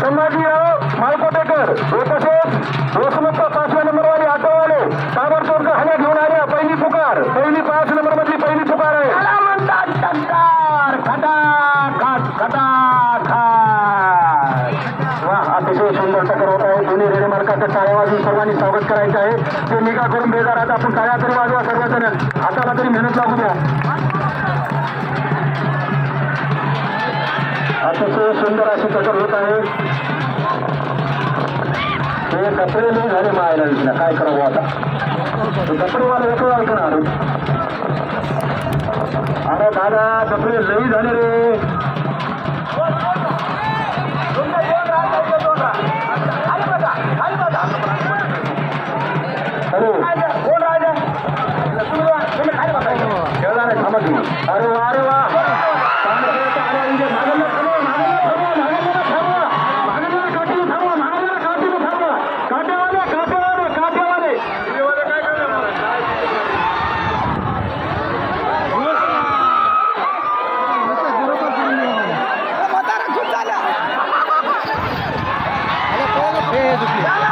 संभाजीराव मालकोटेकर हे तसेच वसुमत्ता पाचव्या नंबरवाले ऑटोवाले ताबडतोब हाण्या घेऊन आल्या पहिली पुकार पहिली पाच नंबर मधली पहिली पुकार आहे. वा अतिशय सुंदर टक्कर होत आहे. दोन्ही रेडे मार्काचं टाळ्या वाजून सर्वांनी स्वागत करायचं आहे. ते निगा करून बेजार आता आपण टाळ्या तरी वाजवा सर्वजण. हाताला तरी मेहनत लागू द्या. अतिशय सुंदर अशी टक्कर होत आहे. ఏ ಕಚೇರಿ ಹಳೆ ಮಾಯನ ಕಾಯ್ಕರ ಹೋದ ಕಪ್ಪಡಿ ಮಾಲ ఎక్కువ అవుతున్నారు అరే బాగా తప్పుడు లేదు అని वा,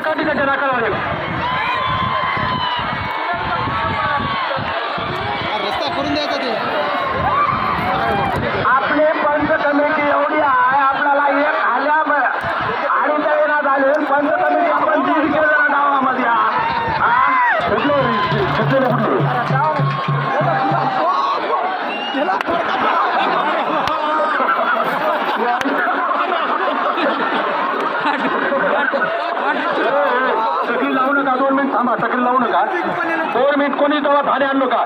काठी त्याच्या नाकाला रस्ता करून द्यायचा ते. आपले पंच कमिटी एवढी आहे आपल्याला एक आल्या आणि येणार झाले पंच कमिटी आपण दीड केलं ना गावामध्ये? कुठले कुठले टकली लावू नका दोन मिनिट थांबा टकली लावू नका. दोन मिनिट कोणी तेव्हा भाडे आणलो का?